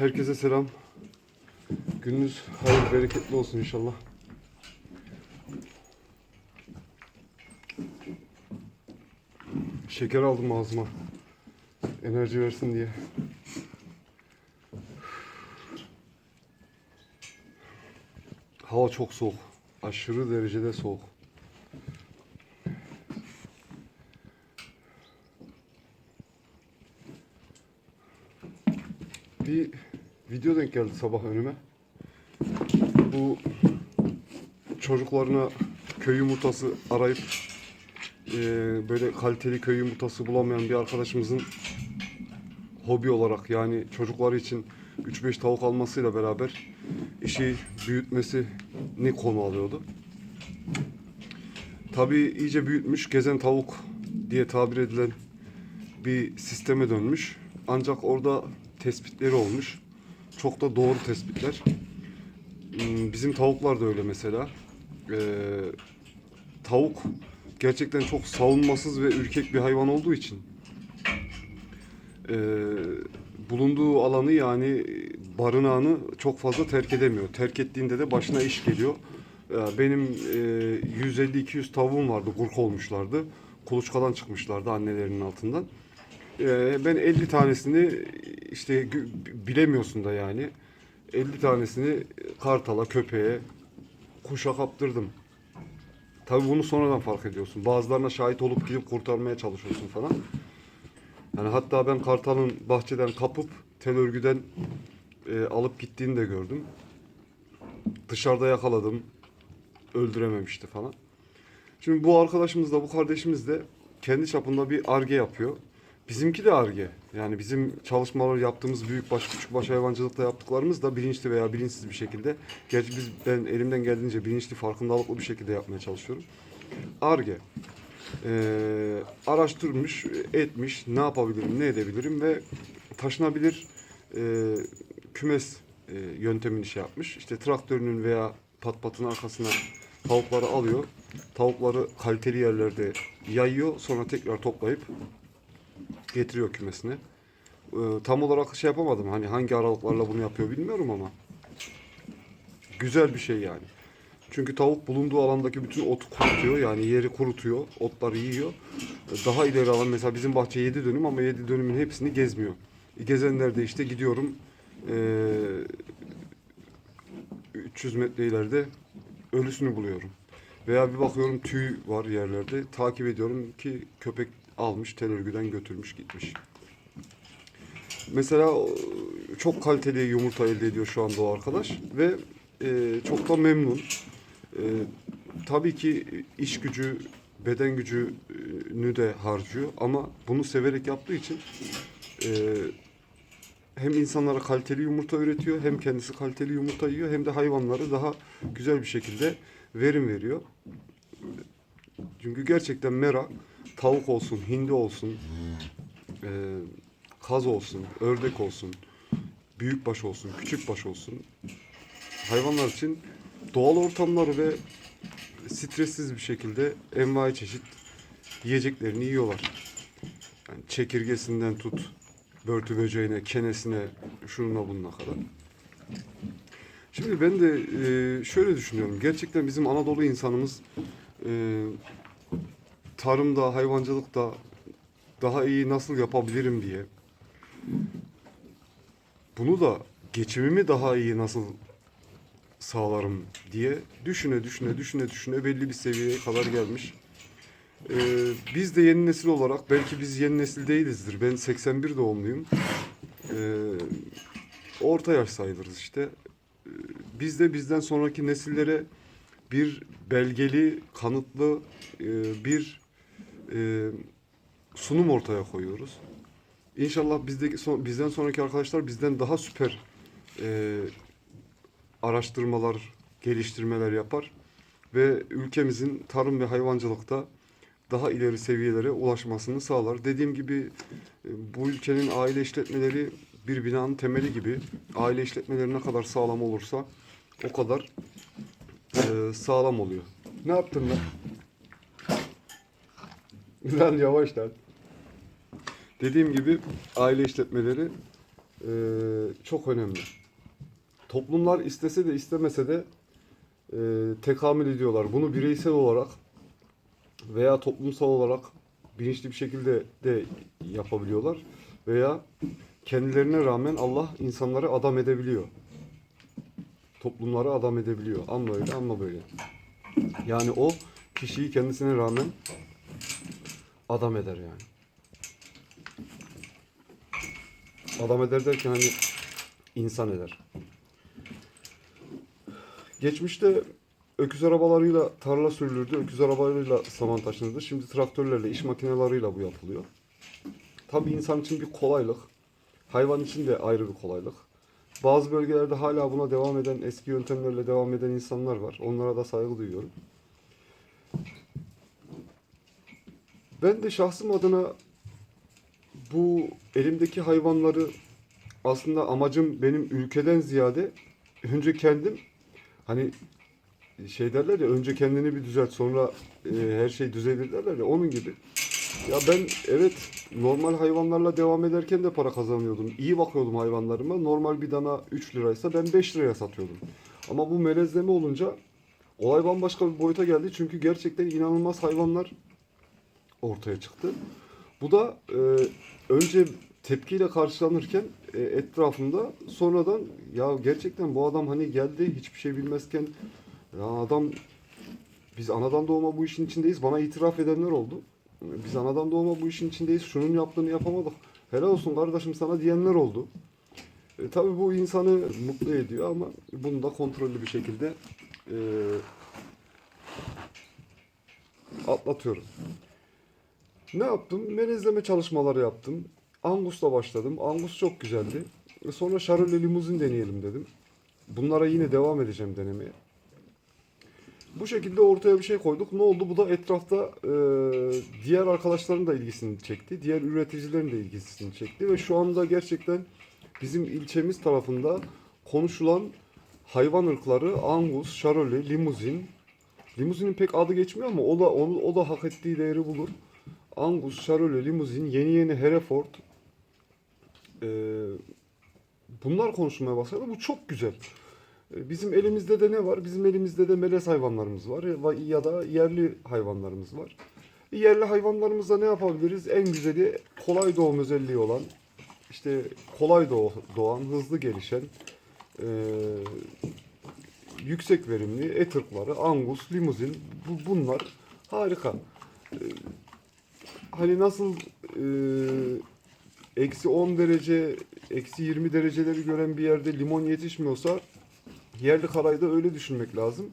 Herkese selam. Gününüz hayırlı bereketli olsun inşallah. Şeker aldım ağzıma. Enerji versin diye. Hava çok soğuk. Aşırı derecede soğuk. Bir video denk geldi sabah önüme. Bu çocuklarına köy yumurtası arayıp eee, böyle kaliteli köy yumurtası bulamayan bir arkadaşımızın hobi olarak yani çocukları için 3-5 tavuk almasıyla beraber işi büyütmesini konu alıyordu. Tabii iyice büyütmüş, gezen tavuk diye tabir edilen bir sisteme dönmüş. Ancak orada tespitleri olmuş. Çok da doğru tespitler. Hmm, Bizim tavuklar da öyle mesela. Ee, tavuk gerçekten çok savunmasız ve ürkek bir hayvan olduğu için ee, bulunduğu alanı yani barınağını çok fazla terk edemiyor. Terk ettiğinde de başına iş geliyor. Ee, Benim e, 150-200 tavuğum vardı, gurk olmuşlardı. Kuluçkadan çıkmışlardı annelerinin altından. Ee, Ben 50 tanesini işte bilemiyorsun da yani. 50 tanesini kartala, köpeğe, kuşa kaptırdım. Tabii bunu sonradan fark ediyorsun. Bazılarına şahit olup gidip kurtarmaya çalışıyorsun falan. Yani hatta ben kartalın bahçeden kapıp tel örgüden e, alıp gittiğini de gördüm. Dışarıda yakaladım. Öldürememişti falan. Şimdi bu arkadaşımız da bu kardeşimiz de kendi çapında bir arge yapıyor. Bizimki de arge. Yani bizim çalışmaları yaptığımız büyükbaş küçükbaş hayvancılıkta yaptıklarımız da bilinçli veya bilinçsiz bir şekilde. Gerçi biz ben elimden geldiğince bilinçli farkındalıklı bir şekilde yapmaya çalışıyorum. Arge. Ee, araştırmış, etmiş, ne yapabilirim, ne edebilirim ve taşınabilir e, kümes e, yöntemini şey yapmış. İşte traktörünün veya pat patın arkasına tavukları alıyor. Tavukları kaliteli yerlerde yayıyor. Sonra tekrar toplayıp getiriyor kümesine. Ee, tam olarak şey yapamadım. Hani hangi aralıklarla bunu yapıyor bilmiyorum ama güzel bir şey yani. Çünkü tavuk bulunduğu alandaki bütün otu kurutuyor. Yani yeri kurutuyor. Otları yiyor. Daha ileri alan mesela bizim bahçe 7 dönüm ama 7 dönümün hepsini gezmiyor. E, Gezenlerde işte gidiyorum eee 300 metre ileride ölüsünü buluyorum. Veya bir bakıyorum tüy var yerlerde. Takip ediyorum ki köpek almış tel örgüden götürmüş gitmiş. Mesela çok kaliteli yumurta elde ediyor şu anda o arkadaş ve e, çok da memnun. E, tabii ki iş gücü, beden gücünü de harcıyor ama bunu severek yaptığı için e, hem insanlara kaliteli yumurta üretiyor, hem kendisi kaliteli yumurta yiyor, hem de hayvanları daha güzel bir şekilde verim veriyor. Çünkü gerçekten mera, tavuk olsun, hindi olsun, e, kaz olsun, ördek olsun, büyükbaş olsun, küçükbaş olsun. Hayvanlar için doğal ortamları ve stressiz bir şekilde envai çeşit yiyeceklerini yiyorlar. Yani çekirgesinden tut, börtü böceğine, kenesine, şununla bununla kadar. Şimdi ben de e, şöyle düşünüyorum. Gerçekten bizim Anadolu insanımız e, tarımda, hayvancılıkta daha iyi nasıl yapabilirim diye bunu da geçimimi daha iyi nasıl sağlarım diye düşüne düşüne düşüne düşüne belli bir seviyeye kadar gelmiş. Ee, biz de yeni nesil olarak belki biz yeni nesil değilizdir. Ben 81 doğumluyum. Ee, orta yaş sayılırız işte. Ee, biz de bizden sonraki nesillere bir belgeli, kanıtlı e, bir e, sunum ortaya koyuyoruz. İnşallah bizdeki son, bizden sonraki arkadaşlar bizden daha süper e, araştırmalar, geliştirmeler yapar ve ülkemizin tarım ve hayvancılıkta daha ileri seviyelere ulaşmasını sağlar. Dediğim gibi e, bu ülkenin aile işletmeleri bir binanın temeli gibi. Aile işletmeleri ne kadar sağlam olursa o kadar e, sağlam oluyor. Ne yaptın lan? Lan yavaş lan. Dediğim gibi aile işletmeleri e, çok önemli. Toplumlar istese de istemese de e, tekamül ediyorlar. Bunu bireysel olarak veya toplumsal olarak bilinçli bir şekilde de yapabiliyorlar. Veya kendilerine rağmen Allah insanları adam edebiliyor. Toplumları adam edebiliyor. Anla öyle, anla böyle. Yani o kişiyi kendisine rağmen adam eder yani. Adam eder derken hani insan eder. Geçmişte öküz arabalarıyla tarla sürülürdü, öküz arabalarıyla saman taşınırdı. Şimdi traktörlerle, iş makineleriyle bu yapılıyor. Tabii insan için bir kolaylık, hayvan için de ayrı bir kolaylık. Bazı bölgelerde hala buna devam eden, eski yöntemlerle devam eden insanlar var. Onlara da saygı duyuyorum. Ben de şahsım adına bu elimdeki hayvanları aslında amacım benim ülkeden ziyade önce kendim hani şey derler ya önce kendini bir düzelt sonra e, her şey düzelir derler ya onun gibi. Ya ben evet normal hayvanlarla devam ederken de para kazanıyordum. İyi bakıyordum hayvanlarıma. Normal bir dana 3 liraysa ben 5 liraya satıyordum. Ama bu melezleme olunca olay bambaşka bir boyuta geldi. Çünkü gerçekten inanılmaz hayvanlar ortaya çıktı. Bu da e, önce tepkiyle karşılanırken e, etrafımda sonradan ya gerçekten bu adam hani geldi hiçbir şey bilmezken ya adam biz anadan doğma bu işin içindeyiz bana itiraf edenler oldu. Biz anadan doğma bu işin içindeyiz şunun yaptığını yapamadık. Helal olsun kardeşim sana diyenler oldu. E, tabii bu insanı mutlu ediyor ama bunu da kontrollü bir şekilde e, atlatıyorum. Ne yaptım? Melezleme çalışmaları yaptım. Angus'la başladım. Angus çok güzeldi. E, Sonra Charolais limuzin deneyelim dedim. Bunlara yine devam edeceğim denemeye. Bu şekilde ortaya bir şey koyduk. Ne oldu? Bu da etrafta e, diğer arkadaşların da ilgisini çekti. Diğer üreticilerin de ilgisini çekti. Ve şu anda gerçekten bizim ilçemiz tarafında konuşulan hayvan ırkları Angus, Charolais, limuzin. Limuzinin pek adı geçmiyor ama o da onu, o da hak ettiği değeri bulur. Angus, Charolais, limuzin, yeni yeni Hereford. Ee, bunlar konuşulmaya başladı. Bu çok güzel. Ee, Bizim elimizde de ne var? Bizim elimizde de melez hayvanlarımız var ya- ya da yerli hayvanlarımız var. Yerli hayvanlarımızla ne yapabiliriz? En güzeli kolay doğum özelliği olan, işte kolay doğ- doğan, hızlı gelişen, ee, yüksek verimli et angus, limuzin bu, bunlar harika. Ee, hani nasıl e, eksi 10 derece, eksi 20 dereceleri gören bir yerde limon yetişmiyorsa yerli karayı da öyle düşünmek lazım.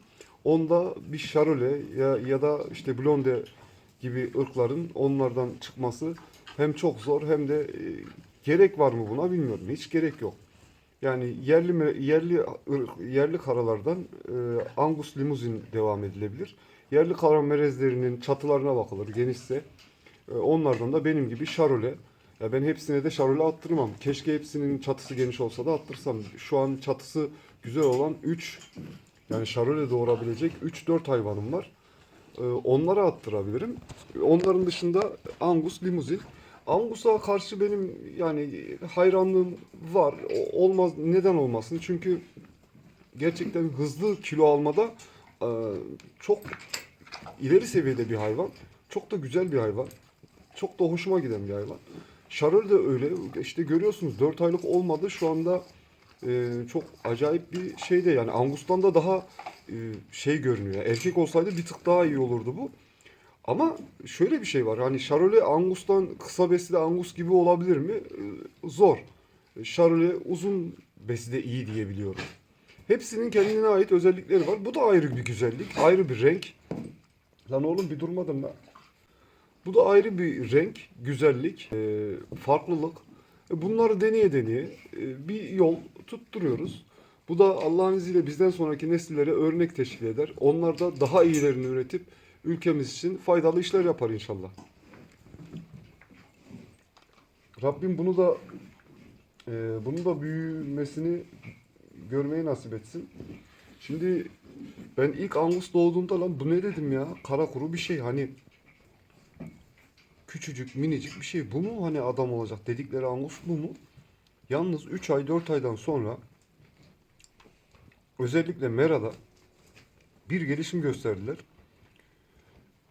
Onda bir şarole ya, ya da işte blonde gibi ırkların onlardan çıkması hem çok zor hem de e, gerek var mı buna bilmiyorum. Hiç gerek yok. Yani yerli yerli yerli karalardan e, Angus limuzin devam edilebilir. Yerli kara merezlerinin çatılarına bakılır genişse. E, onlardan da benim gibi şarole. Ya ben hepsine de şarole attırmam. Keşke hepsinin çatısı geniş olsa da attırsam. Şu an çatısı güzel olan 3 yani şarole doğurabilecek 3-4 hayvanım var. E, onlara attırabilirim. Onların dışında Angus limuzin. Angus'a karşı benim yani hayranlığım var. Olmaz neden olmasın? Çünkü gerçekten hızlı kilo almada e, çok ileri seviyede bir hayvan. Çok da güzel bir hayvan. Çok da hoşuma giden bir hayvan. Şarol de öyle. İşte görüyorsunuz 4 aylık olmadı. Şu anda e, çok acayip bir şey de yani Angus'tan da daha e, şey görünüyor. Erkek olsaydı bir tık daha iyi olurdu bu. Ama şöyle bir şey var. Hani Charolais Angus'tan kısa besli Angus gibi olabilir mi? Ee, Zor. Charolais uzun beside iyi diyebiliyorum. Hepsinin kendine ait özellikleri var. Bu da ayrı bir güzellik, ayrı bir renk. Lan oğlum bir durmadın lan. Bu da ayrı bir renk, güzellik, e, farklılık. E, Bunları deneye deneye e, bir yol tutturuyoruz. Bu da Allah'ın izniyle bizden sonraki nesillere örnek teşkil eder. Onlar da daha iyilerini üretip ülkemiz için faydalı işler yapar inşallah. Rabbim bunu da e, bunu da büyümesini görmeyi nasip etsin. Şimdi ben ilk Angus doğduğunda lan bu ne dedim ya? Kara kuru bir şey hani küçücük minicik bir şey. Bu mu hani adam olacak dedikleri Angus bu mu? Yalnız 3 ay 4 aydan sonra özellikle Mera'da bir gelişim gösterdiler.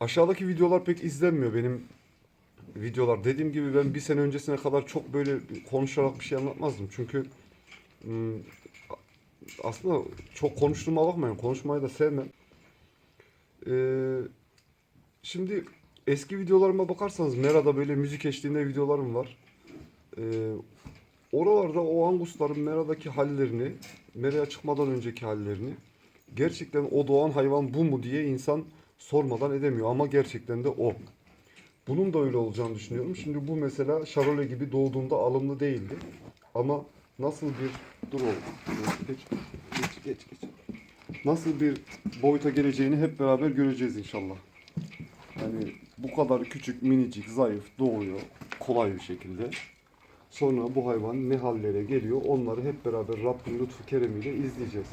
Aşağıdaki videolar pek izlenmiyor benim videolar. Dediğim gibi ben bir sene öncesine kadar çok böyle konuşarak bir şey anlatmazdım. Çünkü aslında çok konuştuğuma bakmayın. Konuşmayı da sevmem. Ee, şimdi eski videolarıma bakarsanız Mera'da böyle müzik eşliğinde videolarım var. Ee, oralarda o Angusların Mera'daki hallerini, Mera'ya çıkmadan önceki hallerini gerçekten o doğan hayvan bu mu diye insan sormadan edemiyor ama gerçekten de o. Bunun da öyle olacağını düşünüyorum. Şimdi bu mesela Charolais gibi doğduğunda alımlı değildi. Ama nasıl bir dur oğlum. Geç, geç, geç, geç. Nasıl bir boyuta geleceğini hep beraber göreceğiz inşallah. Yani bu kadar küçük, minicik, zayıf doğuyor kolay bir şekilde. Sonra bu hayvan ne hallere geliyor onları hep beraber Rabbin lütfu keremiyle izleyeceğiz.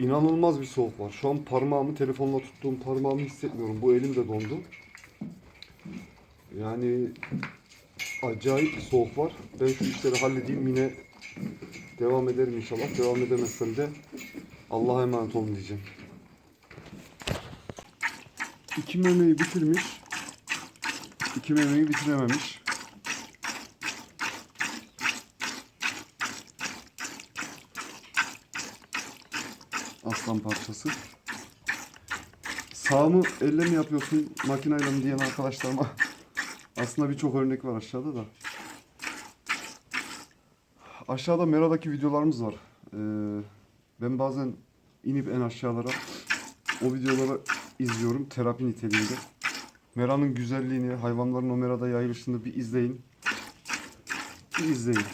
İnanılmaz bir soğuk var. Şu an parmağımı telefonla tuttuğum parmağımı hissetmiyorum. Bu elim de dondu. Yani acayip bir soğuk var. Ben şu işleri halledeyim yine devam ederim inşallah. Devam edemezsem de Allah'a emanet olun diyeceğim. İki memeyi bitirmiş. İki memeyi bitirememiş. Aslan parçası. Sağ mı elle mi yapıyorsun makineyle mi diyen arkadaşlarıma aslında birçok örnek var aşağıda da. Aşağıda Mera'daki videolarımız var. Ee, ben bazen inip en aşağılara o videoları izliyorum terapi niteliğinde. Mera'nın güzelliğini, hayvanların o Mera'da yayılışını bir izleyin. Bir izleyin.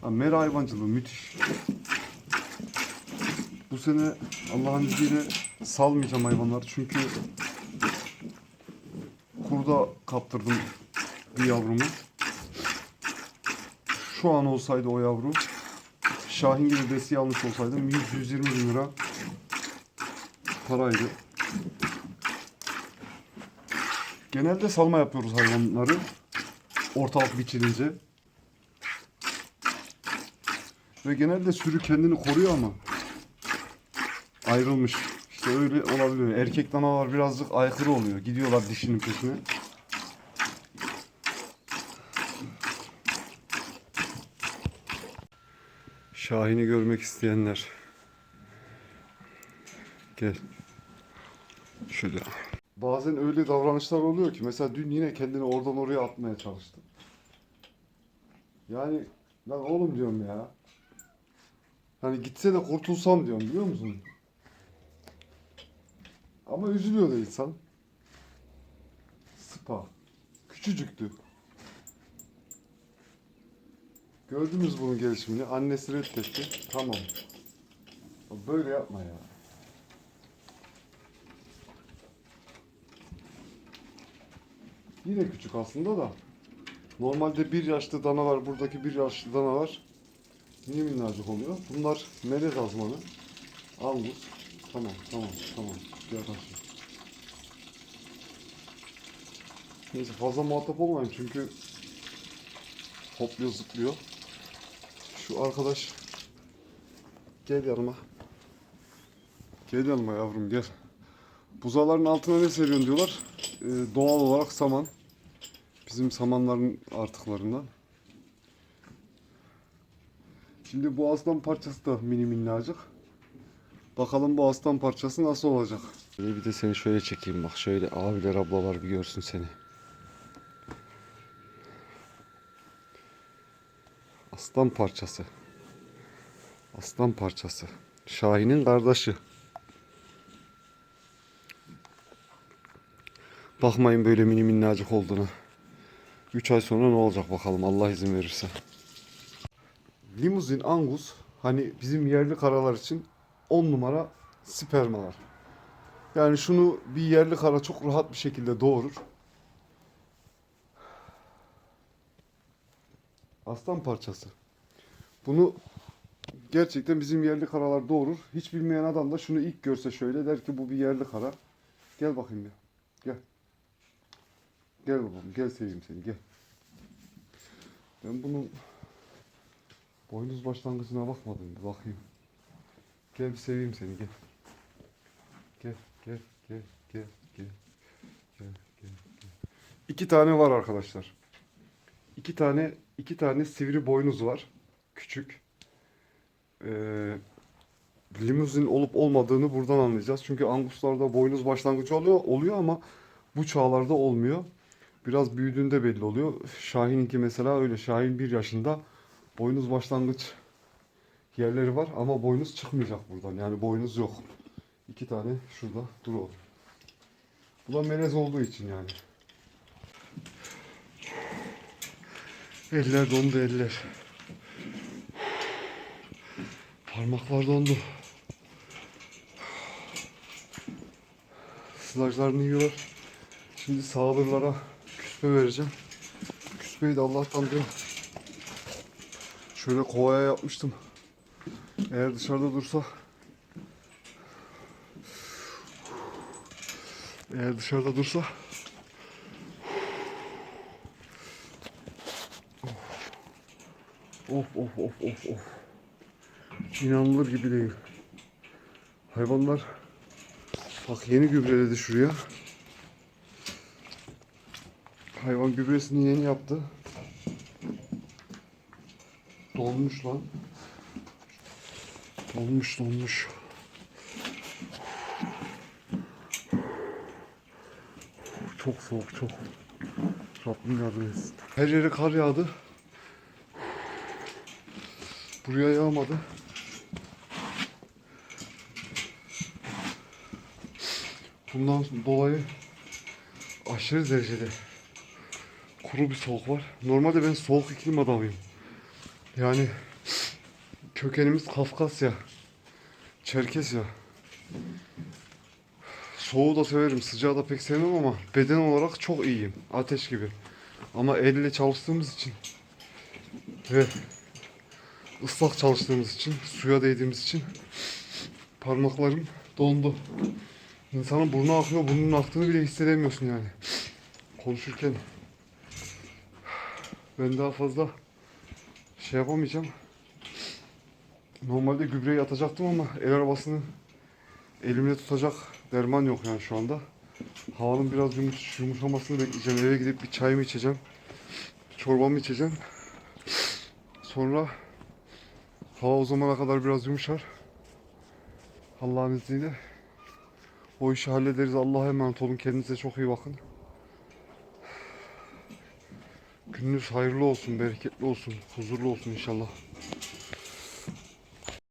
Ha, Mera hayvancılığı müthiş. Bu sene Allah'ın izniyle salmayacağım hayvanları çünkü kurda kaptırdım bir yavrumu. Şu an olsaydı o yavru Şahin gibi besi almış olsaydım 100-120 bin lira paraydı. Genelde salma yapıyoruz hayvanları. Ortalık biçilince. Ve genelde sürü kendini koruyor ama ayrılmış. İşte öyle olabiliyor. Erkek danalar birazcık aykırı oluyor. Gidiyorlar dişinin peşine. Şahin'i görmek isteyenler. Gel. Şöyle. Bazen öyle davranışlar oluyor ki mesela dün yine kendini oradan oraya atmaya çalıştı. Yani lan oğlum diyorum ya. Hani gitse de kurtulsam diyorum biliyor musun? Ama üzülüyor da insan. Spa. Küçücüktü. Gördünüz bunun gelişimini. Annesi reddetti. Tamam. Böyle yapma ya. Yine küçük aslında da. Normalde bir yaşlı danalar, buradaki bir yaşlı danalar niye minnacık oluyor? Bunlar melez azmanı. Angus. Tamam, tamam, tamam. Yaklaşın. Neyse fazla muhatap olmayın çünkü hopluyor zıplıyor. Şu arkadaş gel yanıma. Gel yanıma yavrum gel. Buzaların altına ne seriyorsun diyorlar. Ee, doğal olarak saman. Bizim samanların artıklarından. Şimdi bu aslan parçası da mini minnacık. Bakalım bu aslan parçası nasıl olacak. Bir de seni şöyle çekeyim bak. Şöyle abiler ablalar bir görsün seni. Aslan parçası. Aslan parçası. Şahin'in kardeşi. Bakmayın böyle mini minnacık olduğuna. 3 ay sonra ne olacak bakalım Allah izin verirse. Limuzin Angus hani bizim yerli karalar için 10 numara spermalar. Yani şunu bir yerli kara çok rahat bir şekilde doğurur. Aslan parçası. Bunu gerçekten bizim yerli karalar doğurur. Hiç bilmeyen adam da şunu ilk görse şöyle der ki bu bir yerli kara. Gel bakayım bir. Gel. Gel babam gel seveyim seni gel. Ben bunun boynuz başlangıcına bakmadım bir bakayım. Gel bir seveyim seni gel. Gel gel gel gel gel. Gel gel gel. İki tane var arkadaşlar. İki tane iki tane sivri boynuz var. Küçük. Ee, limuzin olup olmadığını buradan anlayacağız. Çünkü anguslarda boynuz başlangıcı oluyor oluyor ama bu çağlarda olmuyor. Biraz büyüdüğünde belli oluyor. Şahin'inki mesela öyle. Şahin bir yaşında boynuz başlangıç yerleri var ama boynuz çıkmayacak buradan. Yani boynuz yok. İki tane şurada dur oğlum. Bu da melez olduğu için yani. Eller dondu eller. Parmaklar dondu. Sılajlarını yiyorlar. Şimdi sağırlara küspe vereceğim. Küspeyi de Allah'tan diyor. Şöyle kovaya yapmıştım. Eğer dışarıda dursa eğer dışarıda dursa Of of of of of. İnanılır gibi değil. Hayvanlar bak yeni gübreledi şuraya. Hayvan gübresini yeni yaptı. Dolmuş lan. Dolmuş dolmuş. Çok soğuk çok. Rabbim yardım etsin. Her yere kar yağdı. Buraya yağmadı. Bundan dolayı aşırı derecede kuru bir soğuk var. Normalde ben soğuk iklim adamıyım. Yani kökenimiz Kafkasya, Çerkesya. Soğuğu da severim, sıcağı da pek sevmem ama beden olarak çok iyiyim. Ateş gibi. Ama elle çalıştığımız için ve ıslak çalıştığımız için, suya değdiğimiz için parmaklarım dondu. İnsanın burnu akıyor, burnunun aktığını bile hissedemiyorsun yani. Konuşurken ben daha fazla şey yapamayacağım. Normalde gübreyi atacaktım ama el arabasını elimde tutacak derman yok yani şu anda. Havanın biraz yumuş, yumuşamasını bekleyeceğim. Eve gidip bir çayımı içeceğim. Çorbamı içeceğim. Sonra hava o zamana kadar biraz yumuşar. Allah'ın izniyle. O işi hallederiz. Allah'a emanet olun. Kendinize çok iyi bakın. Gününüz hayırlı olsun, bereketli olsun, huzurlu olsun inşallah.